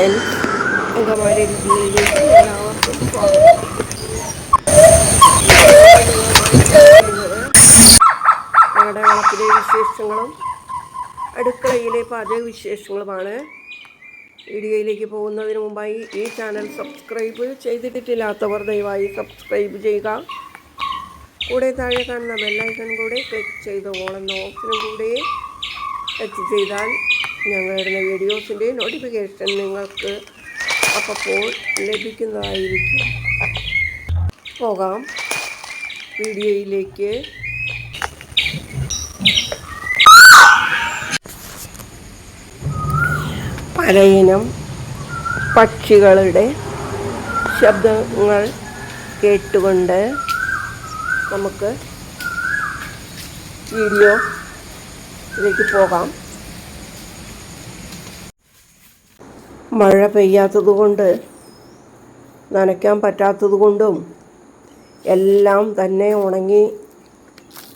Friends Angamaly രുചിയിലേക്ക് എല്ലാവർക്കും ഞങ്ങളുടെ വളപ്പിലെ വിശേഷങ്ങളും അടുക്കളയിലെ പാചക വിശേഷങ്ങളുമാണ്. വീഡിയോയിലേക്ക് പോകുന്നതിന് മുമ്പായി ഈ ചാനൽ സബ്സ്ക്രൈബ് ചെയ്തിട്ടില്ലാത്തവർ ദയവായി സബ്സ്ക്രൈബ് ചെയ്യുക. കൂടെ താഴെ കാണുന്ന ബെല്ലൈക്കൺ കൂടെ ക്ലിക്ക് ചെയ്ത് ഓളെന്ന ഓപ്ഷനും കൂടെ ടച്ച് ചെയ്താൽ ഞങ്ങളിടുന്ന വീഡിയോസിന്റെ നോട്ടിഫിക്കേഷൻ നിങ്ങൾക്ക് അപ്പോൾ ലഭിക്കുന്നതായിരിക്കും. പോകാം. വീഡിയോയിലേക്ക്. പലയിനം പക്ഷികളുടെ ശബ്ദങ്ങൾ കേട്ടുകൊണ്ട് നമുക്ക് വീഡിയോ ഇതിലേക്ക് പോകാം. മഴ പെയ്യാത്തത് കൊണ്ട് നനയ്ക്കാൻ പറ്റാത്തത് കൊണ്ടും എല്ലാം തന്നെ ഉണങ്ങി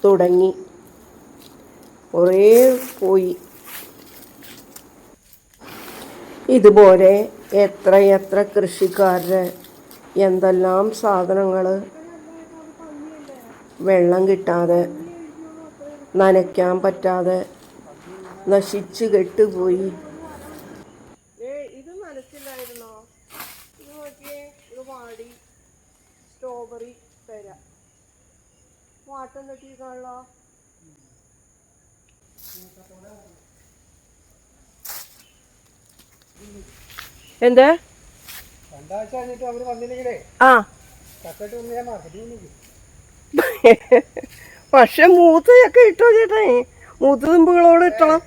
തുടങ്ങി. കുറേ പോയി. ഇതുപോലെ എത്രയെത്ര എത്ര കൃഷിക്കാരുടെ എന്തെല്ലാം സാധനങ്ങൾ വെള്ളം കിട്ടാതെ നനയ്ക്കാൻ പറ്റാതെ നശിച്ചു കെട്ടുപോയി. എന്ത്? ആ. പക്ഷെ മൂത്തയൊക്കെ ഇട്ടോ ചേട്ടാ മൂത്ത തുമ്പുകളോട് ഇട്ടണം.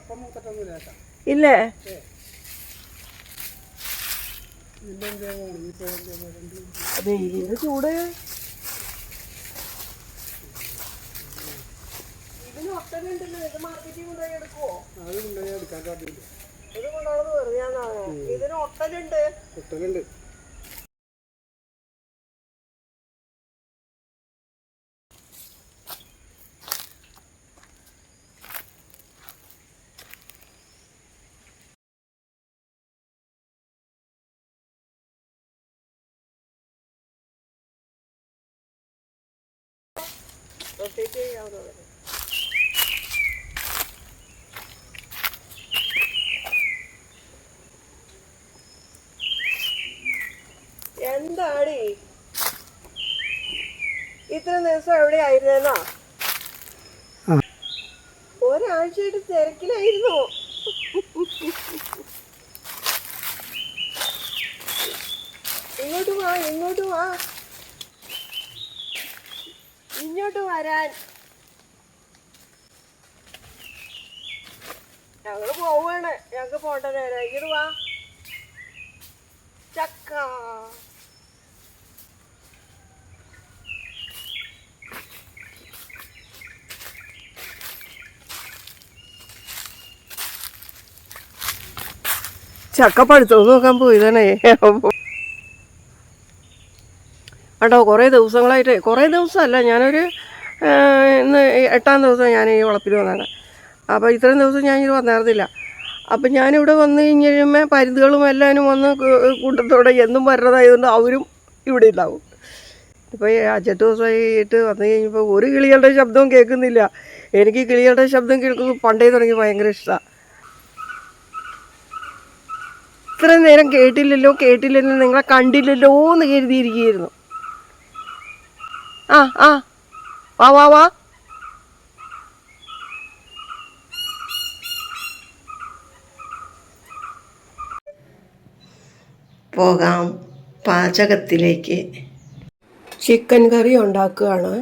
ഇല്ലേ? ഇല്ലെന്തേ ഉണങ്ങിപ്പോ വെയിലിന് ചൂട്. ഇതിന് ഒട്ടനുണ്ടല്ലോ ഇത് മാർക്കറ്റിൽ കൊണ്ടുപോയി എടുക്കുവോ? അത് കൊണ്ടുപോയി എടുക്കാൻ സാധ്യതയില്ല. ഇത് കൊണ്ടുപോകുന്നത് വെറുതെയാണോ ഇതിന് ഒട്ടലുണ്ട്. റൊട്ടേറ്റ് ചെയ്യാവുന്നതാണ് എന്താടി? ഇത്ര ദിവസം എവിടെ ആയിരുന്നോ. ഒരാഴ്ചയായിട്ട് തിരക്കിലായിരുന്നു. ഇങ്ങോട്ട് വാ ഇങ്ങോട്ട് വാ. ഇങ്ങോട്ട് വരാൻ. ഞങ്ങൾ പോവാണ്. ഞങ്ങക്ക് പോണ്ട നേരം. ഇങ്ങോട്ട് വാ. ചക്ക. ചക്ക പഴുത്തോ നോക്കാൻ തന്നെ. കേട്ടോ കുറേ ദിവസങ്ങളായിട്ട് കുറേ ദിവസമല്ല ഞാനൊരു ഇന്ന് എട്ടാം ദിവസം ഞാൻ ഈ വളപ്പിൽ വന്നാണ് അപ്പോൾ ഇത്രയും ദിവസം ഞാൻ ഇത് വന്നായിരുന്നില്ല. അപ്പം ഞാനിവിടെ വന്നു കഴിഞ്ഞ് കഴിയുമ്പോൾ എല്ലാവരും വന്ന് കൂട്ടത്തോടെ എന്നും വരുന്നതായതുകൊണ്ട് അവരും ഇവിടെ ഉണ്ടാവും. ഇപ്പോൾ അഞ്ചെട്ട് ദിവസമായിട്ട് വന്നു കഴിഞ്ഞപ്പോൾ ഒരു കിളികളുടെ ശബ്ദവും കേൾക്കുന്നില്ല. എനിക്ക് കിളികളുടെ ശബ്ദം കേൾക്കുന്നത് പണ്ടേ തുടങ്ങി ഭയങ്കര ഇഷ്ടമാണ് ഇത്രയും നേരം കേട്ടില്ലല്ലോ കേട്ടില്ലല്ലോ നിങ്ങളെ കണ്ടില്ലല്ലോ എന്ന് കരുതിയിരിക്കുകയായിരുന്നു. ആ ആ. വാ വാ വാ. പോകാം പാചകത്തിലേക്ക്. ചിക്കൻ കറി ഉണ്ടാക്കുകയാണ്.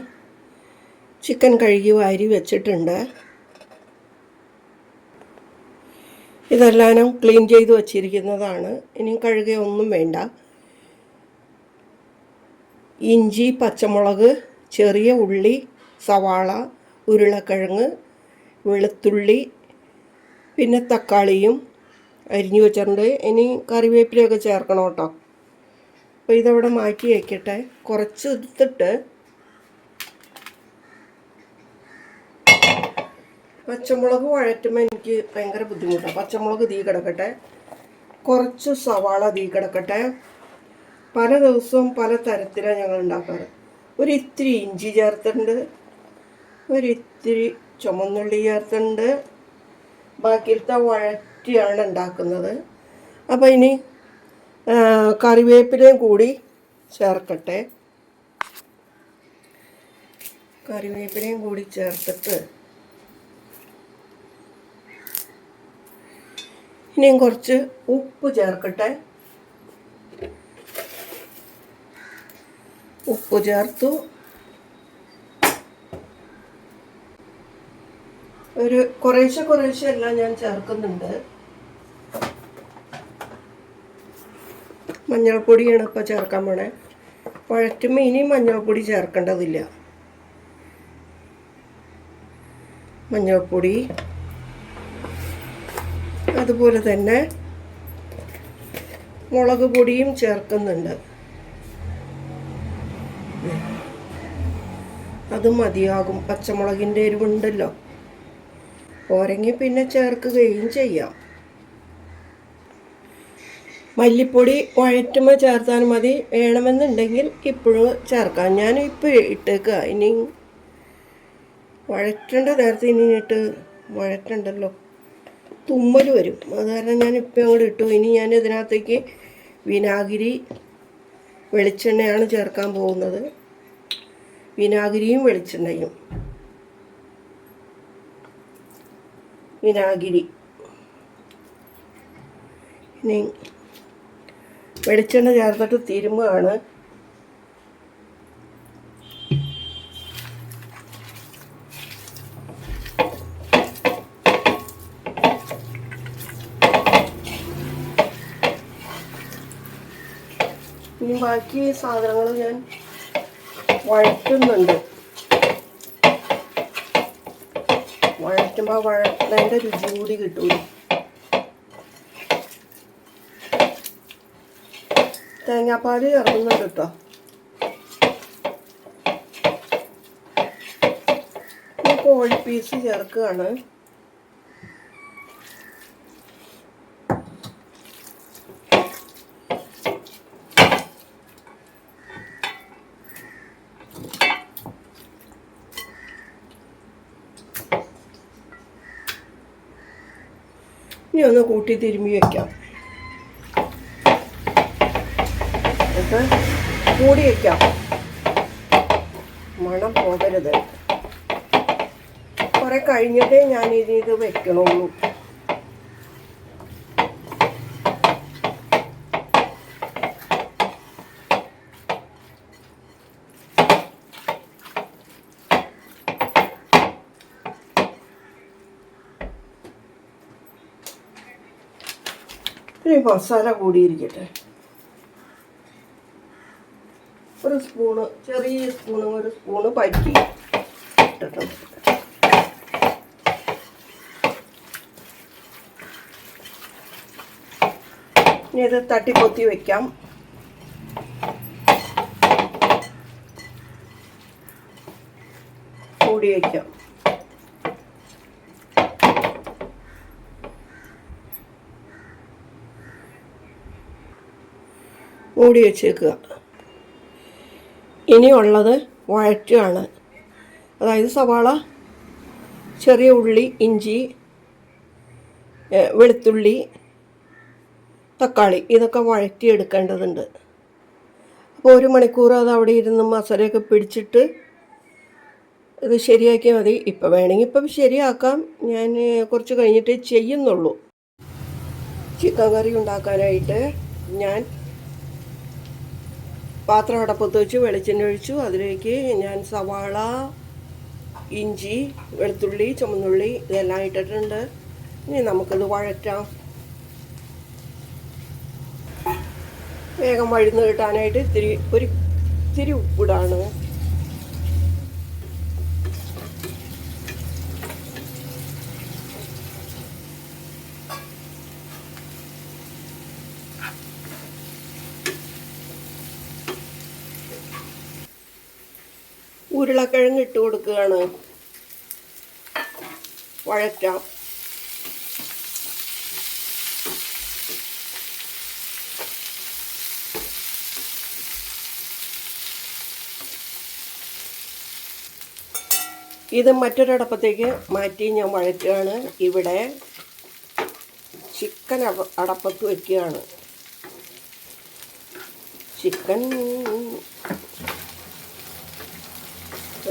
ചിക്കൻ കഴുകി വാരി വെച്ചിട്ടുണ്ട്. ഇതെല്ലാം ക്ലീൻ ചെയ്ത് വച്ചിരിക്കുന്നതാണ്. ഇനി കഴുകയൊന്നും വേണ്ട. ഇഞ്ചി പച്ചമുളക് ചെറിയ ഉള്ളി സവാള ഉരുളക്കിഴങ്ങ് വെളുത്തുള്ളി പിന്നെ തക്കാളിയും അരിഞ്ഞു വെച്ചിട്ടുണ്ട്. ഇനി കറിവേപ്പിലയൊക്കെ ചേർക്കണം കേട്ടോ. അപ്പോൾ ഇതവിടെ മാറ്റി വയ്ക്കട്ടെ കുറച്ച് എടുത്തിട്ട് പച്ചമുളക് വഴറ്റുമ്പോൾ എനിക്ക് ഭയങ്കര ബുദ്ധിമുട്ടാണ് പച്ചമുളക് തീ കിടക്കട്ടെ. കുറച്ച് സവാള തീ കിടക്കട്ടെ. പല ദിവസവും പല തരത്തിലാണ് ഞങ്ങൾ ഉണ്ടാക്കാറ്. ഒരു ഇത്തിരി ഇഞ്ചി ചേർത്തിട്ടുണ്ട്. ഒരു ഇത്തിരി ചുമന്നുള്ളി ചേർത്തിട്ടുണ്ട്. ബാക്കിയിലത്തെ വഴറ്റിയാണ് ഉണ്ടാക്കുന്നത്. അപ്പോൾ ഇനി കറിവേപ്പിലയും കൂടി ചേർക്കട്ടെ. കറിവേപ്പിലയും കൂടി ചേർത്തിട്ട് ഇനിയും കുറച്ച് ഉപ്പ് ചേർക്കട്ടെ. ഉപ്പ് ചേർത്തു. ഒരു കുറേശ്ശെ കുറേശ്ശെ എല്ലാം ഞാൻ ചേർക്കുന്നുണ്ട്. മഞ്ഞൾപ്പൊടിയാണ് ഇപ്പോൾ ചേർക്കാൻ പോണേ. പഴറ്റുമ്പോൾ ഇനി മഞ്ഞൾപ്പൊടി ചേർക്കേണ്ടതില്ല. മഞ്ഞൾപ്പൊടി അതുപോലെ തന്നെ മുളക് പൊടിയും ചേർക്കുന്നുണ്ട്. അത് മതിയാകും. പച്ചമുളകിന്റെ എരിവുണ്ടല്ലോ. പോരെങ്കിൽ പിന്നെ ചേർക്കുകയും ചെയ്യാം. മല്ലിപ്പൊടി വഴറ്റുമ്പോൾ ചേർത്താൽ മതി. വേണമെന്നുണ്ടെങ്കിൽ ഇപ്പോഴും ചേർക്കാം. ഞാൻ ഇപ്പോൾ ഇട്ടേക്കുക ഇനി വഴറ്റേണ്ട നേരത്തെ ഇനി ഇട്ട് വഴറ്റണ്ടല്ലോ. തുമ്മൽ വരും. അത് കാരണം ഞാൻ ഇപ്പം അങ്ങോട്ട് ഇട്ടു. ഇനി ഞാൻ ഇതിനകത്തേക്ക് വിനാഗിരി വെളിച്ചെണ്ണയാണ് ചേർക്കാൻ പോകുന്നത്. വിനാഗിരിയും വെളിച്ചെണ്ണയും. വിനാഗിരി. ഇനി വെളിച്ചെണ്ണ ചേർത്തിട്ട് തിരുമുകയാണ് ഇനി ബാക്കി സാധനങ്ങൾ ഞാൻ വഴറ്റുന്നുണ്ട്. വഴറ്റുമ്പോൾ വഴറ്റതിന്റെ രുചി കൂടി കിട്ടൂല തേങ്ങാപ്പാൽ ഇറങ്ങുന്നുണ്ട് കേട്ടോ. കോഴി പീസ് ചേർക്കുകയാണ്. ഇനി ഒന്ന് കൂട്ടി തിരുമ്മി വെക്കാം. എന്നിട്ട് മൂടി വെക്കാം. മണം പോകരുത്. കുറെ കഴിഞ്ഞിട്ടേ ഞാൻ ഇനി ഇത് വെക്കണുള്ളൂ. ഇനി മസാല കൂടിയിരിക്കട്ടെ. ഒരു സ്പൂണ് ചെറിയ സ്പൂണ് ഒരു സ്പൂണ് പറ്റി ഇട്ടിട്ടുണ്ട്. ഇനി ഇത് തട്ടിപ്പൊത്തി വെക്കാം. കൂടി വയ്ക്കാം മൂടി വെച്ചേക്കുക. ഇനിയുള്ളത് വഴറ്റുകയാണ്. അതായത് സവാള ചെറിയ ഉള്ളി ഇഞ്ചി വെളുത്തുള്ളി തക്കാളി ഇതൊക്കെ വഴറ്റി എടുക്കേണ്ടതുണ്ട് അപ്പോൾ ഒരു മണിക്കൂർ അത് അവിടെ ഇരുന്ന് മസാലയൊക്കെ പിടിച്ചിട്ട് ഇത് ശരിയാക്കിയാൽ മതി. ഇപ്പം വേണമെങ്കിൽ ഇപ്പം ശരിയാക്കാം. ഞാൻ കുറച്ച് കഴിഞ്ഞിട്ട് ചെയ്യുന്നുള്ളൂ. ചിക്കൻ കറി ഉണ്ടാക്കാനായിട്ട് ഞാൻ പാത്രം അടപ്പത്ത് വെച്ച് വെളിച്ചെണ്ണ ഒഴിച്ചു. അതിലേക്ക് ഞാൻ സവാള ഇഞ്ചി വെളുത്തുള്ളി ചുമന്നുള്ളി ഇതെല്ലാം ഇട്ടിട്ടുണ്ട്. ഇനി നമുക്കത് വഴറ്റാം. വേഗം വഴുന്ന് കിട്ടാനായിട്ട് ഇത്തിരി ഒരു ഇത്തിരി ഉപ്പിടാണ്. ഉരുളക്കിഴങ്ങ് ഇട്ട് കൊടുക്കുകയാണ്. വഴറ്റാം. ഇത് മറ്റൊരടപ്പത്തേക്ക് മാറ്റി ഞാൻ വഴറ്റുകയാണ്. ഇവിടെ ചിക്കൻ അടപ്പത്ത് വയ്ക്കുകയാണ് ചിക്കൻ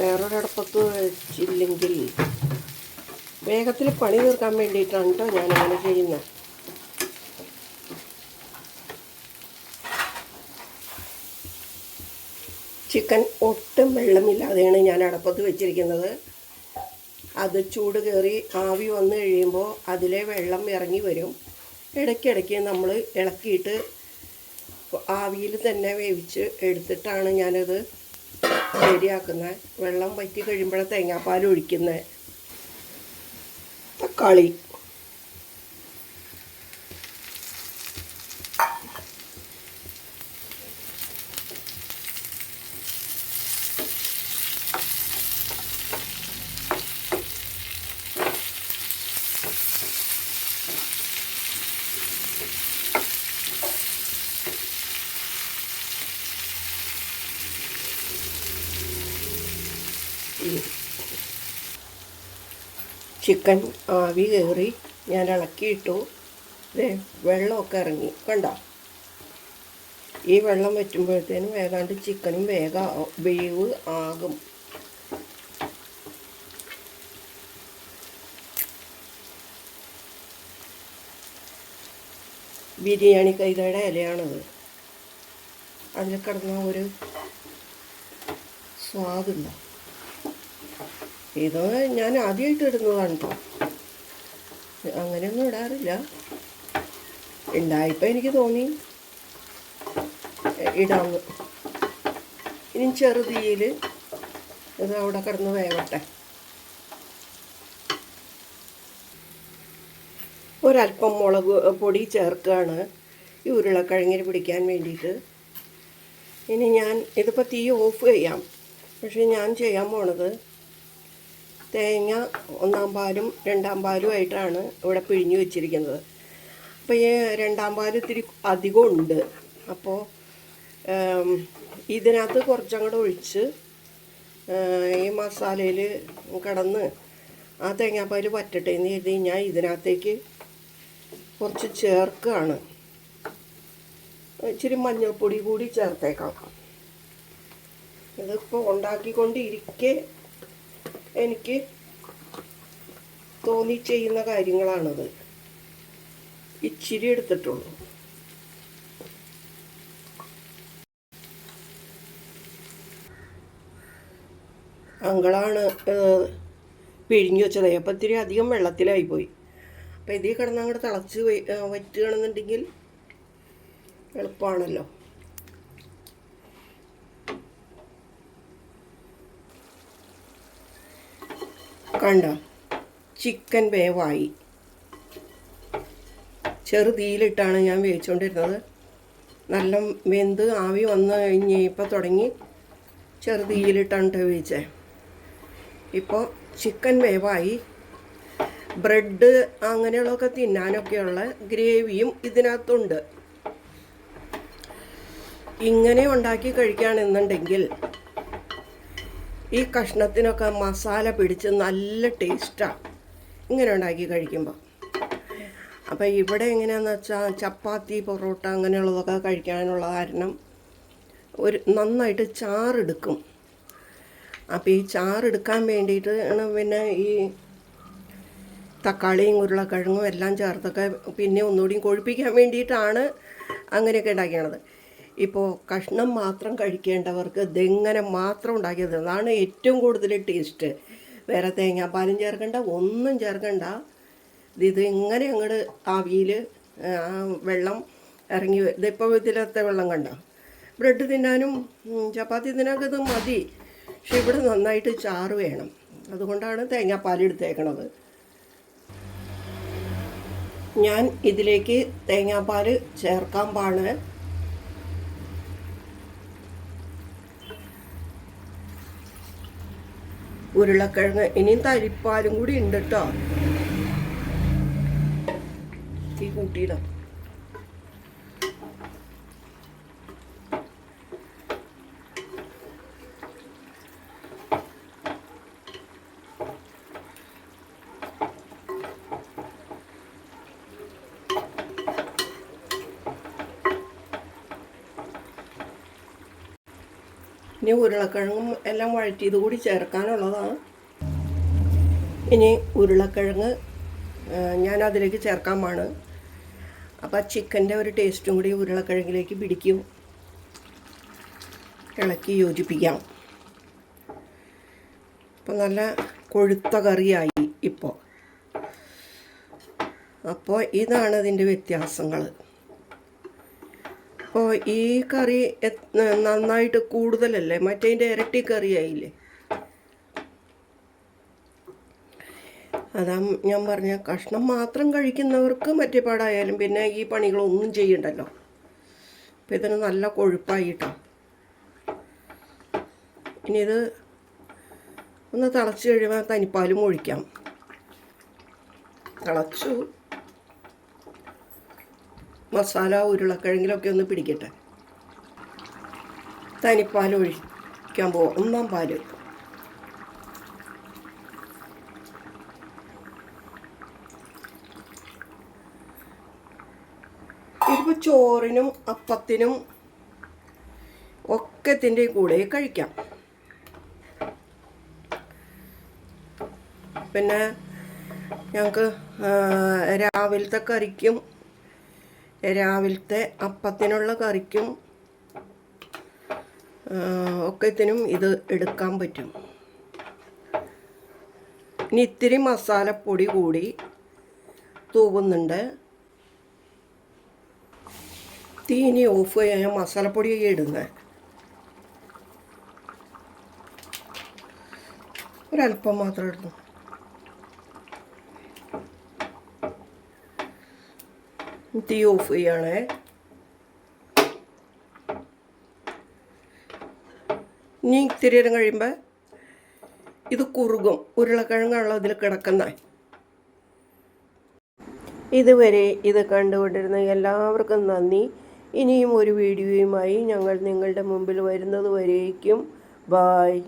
വേറൊരടപ്പത്ത് വെച്ചില്ലെങ്കിൽ വേഗത്തിൽ പണി തീർക്കാൻ വേണ്ടിയിട്ടാണ് കേട്ടോ അങ്ങനെ ചെയ്യുന്നത് ചിക്കൻ ഒട്ടും വെള്ളമില്ലാതെയാണ് ഞാൻ അടപ്പത്ത് വെച്ചിരിക്കുന്നത്. അത് ചൂട് കയറി ആവി വന്ന് കഴിയുമ്പോൾ അതിലെ വെള്ളം ഇറങ്ങി വരും. ഇടയ്ക്കിടയ്ക്ക് നമ്മൾ ഇളക്കിയിട്ട് ആവിയിൽ തന്നെ വേവിച്ച് എടുത്തിട്ടാണ് ഞാനത് ശരിയാക്കുന്നത് വെള്ളം വറ്റി കഴിയുമ്പോഴേ തേങ്ങാപ്പാൽ ഒഴിക്കുന്നത് തക്കാളി. ചിക്കൻ ആവി കയറി ഞാൻ ഇളക്കിയിട്ടു. വെള്ളമൊക്കെ ഇറങ്ങി. കണ്ടോ? ഈ വെള്ളം വറ്റുമ്പോഴത്തേനും വേഗാണ്ട് ചിക്കനും വേഗ വേവ് ആകും. ബിരിയാണി കൈതയുടെ ഇലയാണത്. അതിൽ കിടന്ന ഒരു സ്വാദില്ല ഇത് ഞാൻ ആദ്യമായിട്ട് ഇടുന്നതാണ് അങ്ങനെയൊന്നും ഇടാറില്ല. ഉണ്ടായപ്പോൾ എനിക്ക് തോന്നി. ഇടാമെന്ന് ഇനി ചെറുതീയിൽ ഇത് അവിടെ കിടന്ന് വേവട്ടെ. ഒരല്പം മുളക് പൊടി ചേർക്കുകയാണ് ഈ ഉരുളക്കിഴങ്ങിന് പിടിക്കാൻ വേണ്ടിയിട്ട്. ഇനി ഞാൻ ഇതിപ്പോൾ തീ ഓഫ് ചെയ്യാം. പക്ഷേ ഞാൻ ചെയ്യാൻ പോണത് തേങ്ങ ഒന്നാം പാലും രണ്ടാം പാലും ആയിട്ടാണ് ഇവിടെ പിഴിഞ്ഞു വെച്ചിരിക്കുന്നത്. അപ്പോൾ ഈ രണ്ടാം പാൽ ഇത്തിരി അധികം ഉണ്ട്. അപ്പോൾ ഇതിനകത്ത് കുറച്ചും കൂടെ ഒഴിച്ച് ഈ മസാലയിൽ കിടന്ന് ആ തേങ്ങാപ്പാൽ പറ്റട്ടെ എന്ന് കരുതി ഞാൻ ഇതിനകത്തേക്ക് കുറച്ച് ചേർക്കുകയാണ് ഇച്ചിരി മഞ്ഞൾപ്പൊടി കൂടി ചേർത്തേക്കാം. ഇതിപ്പോൾ ഉണ്ടാക്കിക്കൊണ്ടിരിക്കെ എനിക്ക് തോന്നി ചെയ്യുന്ന കാര്യങ്ങളാണത്. ഇച്ചിരി എടുത്തിട്ടുള്ളൂ. അങ്കളാണ് പിഴിഞ്ഞു വെച്ചത്. അപ്പം ഇത്തിരി അധികം വെള്ളത്തിലായി പോയി അപ്പം ഇതിൽ കിടന്ന് അങ്ങോട്ട് തിളച്ച് വറ്റുകയാണെന്നുണ്ടെങ്കിൽ എളുപ്പമാണല്ലോ കണ്ട? ചിക്കൻ വേവായി. ചെറു തീയിലിട്ടാണ് ഞാൻ വേവിച്ചുകൊണ്ടിരുന്നത് നല്ല വെന്ത് ആവി വന്ന് കഴിഞ്ഞപ്പോൾ തുടങ്ങി. ചെറു തീയിലിട്ടാണ് കേട്ടോ വേവിച്ചത് ഇപ്പോൾ ചിക്കൻ വേവായി. ബ്രെഡ് അങ്ങനെയുള്ളതൊക്കെ തിന്നാനൊക്കെയുള്ള ഗ്രേവിയും ഇതിനകത്തുണ്ട്. ഇങ്ങനെ ഉണ്ടാക്കി കഴിക്കുകയാണെന്നുണ്ടെങ്കിൽ ഈ കഷ്ണത്തിനൊക്കെ മസാല പിടിച്ച് നല്ല ടേസ്റ്റാണ് ഇങ്ങനെ ഉണ്ടാക്കി കഴിക്കുമ്പോൾ അപ്പോൾ ഇവിടെ എങ്ങനെയാന്ന് വെച്ചാൽ ചപ്പാത്തി പൊറോട്ട അങ്ങനെയുള്ളതൊക്കെ കഴിക്കാനുള്ള കാരണം ഒരു നന്നായിട്ട് ചാറെടുക്കും. അപ്പോൾ ഈ ചാറെടുക്കാൻ വേണ്ടിയിട്ട് ആണ് പിന്നെ ഈ തക്കാളിയും ഉരുളക്കിഴങ്ങും എല്ലാം ചേർത്തൊക്കെ പിന്നെ ഒന്നുകൂടി കൊഴുപ്പിക്കാൻ വേണ്ടിയിട്ടാണ് അങ്ങനെയൊക്കെ ഉണ്ടാക്കിയത് ഇപ്പോൾ കഷ്ണം മാത്രം കഴിക്കേണ്ടവർക്ക് ഇതെങ്ങനെ മാത്രം ഉണ്ടാക്കിയത്? അതാണ് ഏറ്റവും കൂടുതൽ ടേസ്റ്റ്. വേറെ തേങ്ങാപ്പാലും ചേർക്കണ്ട ഒന്നും ചേർക്കണ്ട. ഇത് ഇങ്ങനെ അങ്ങോട്ട് ആവിയിൽ വെള്ളം ഇറങ്ങി ഇതിപ്പോൾ ഇതിലത്തെ വെള്ളം കണ്ട? ബ്രെഡ് തിന്നാനും ചപ്പാത്തി തിന്നാനൊക്കെ ഇത് മതി. പക്ഷെ ഇവിടെ നന്നായിട്ട് ചാറ് വേണം. അതുകൊണ്ടാണ് തേങ്ങാപ്പാൽ എടുത്തേക്കണത്. ഞാൻ ഇതിലേക്ക് തേങ്ങാപ്പാൽ ചേർക്കാൻ പാണ്. ഉരുളക്കിഴങ്ങ്. ഇനിയും തരിപ്പാലും കൂടി ഉണ്ട് കേട്ടോ ഈ കൂട്ടിയിടാം. ഇനി ഉരുളക്കിഴങ്ങും എല്ലാം വഴറ്റിയത് കൂടി ചേർക്കാനുള്ളതാണ്. ഇനി ഉരുളക്കിഴങ്ങ് ഞാൻ അതിലേക്ക് ചേർക്കാൻ പാണ് അപ്പോൾ ചിക്കന്റെ ഒരു ടേസ്റ്റും കൂടി ഉരുളക്കിഴങ്ങിലേക്ക് പിടിക്കും. ഇളക്കി യോജിപ്പിക്കാം. അപ്പം നല്ല കൊഴുത്ത കറിയായി ഇപ്പോൾ അപ്പോൾ ഇതാണ് ഇതിന്റെ വ്യത്യാസങ്ങൾ അപ്പോൾ ഈ കറി നന്നായിട്ട് കൂടുതലല്ലേ? മറ്റേതിന്റെ ഇരട്ടി കറിയായില്ലേ? അതാ ഞാൻ പറഞ്ഞ കഷ്ണം മാത്രം കഴിക്കുന്നവർക്ക് മറ്റേ പാടായാലും പിന്നെ ഈ പണികളൊന്നും ചെയ്യണ്ടല്ലോ. അപ്പം ഇതിന് നല്ല കൊഴുപ്പായിട്ടോ. ഇനി ഇത് ഒന്ന് തിളച്ച് കഴിയുമ്പോൾ തനിപ്പാലും ഒഴിക്കാം. തിളച്ചു. മസാല ഉരുളക്കിഴങ്ങിലൊക്കെ ഒന്ന് പിടിക്കട്ടെ. തനിപ്പാൽ ഒഴിക്കാൻ പോവാം. ഒന്നാം പാൽ. ഇതിപ്പോൾ ചോറിനും അപ്പത്തിനും ഒക്കത്തിന്റെ കൂടെ കഴിക്കാം. പിന്നെ ഞങ്ങൾക്ക് രാവിലത്തെ കറിക്കും രാവിലത്തെ അപ്പത്തിനുള്ള കറിക്കും ഒക്കത്തിനും ഇത് എടുക്കാൻ പറ്റും. ഇനി ഇത്തിരി മസാലപ്പൊടി കൂടി തൂവുന്നുണ്ട്. തീ ഇനി ഓഫ് ചെയ്യാൻ മസാലപ്പൊടി ഇടുന്നത് ഒരല്പം മാത്രം ഇടുന്നു തീ ഓഫ് ചെയ്യണേ. ഇനി ഇത്തിരി നേരം കഴിയുമ്പോൾ ഇത് കുറുകും. ഉരുളക്കിഴങ്ങാണല്ലോ അതിൽ കിടക്കുന്ന. ഇതുവരെ ഇത് കണ്ടുകൊണ്ടിരുന്ന എല്ലാവർക്കും നന്ദി. ഇനിയും ഒരു വീഡിയോയുമായി ഞങ്ങൾ നിങ്ങളുടെ മുമ്പിൽ വരുന്നത് വരേക്കും. ബായ്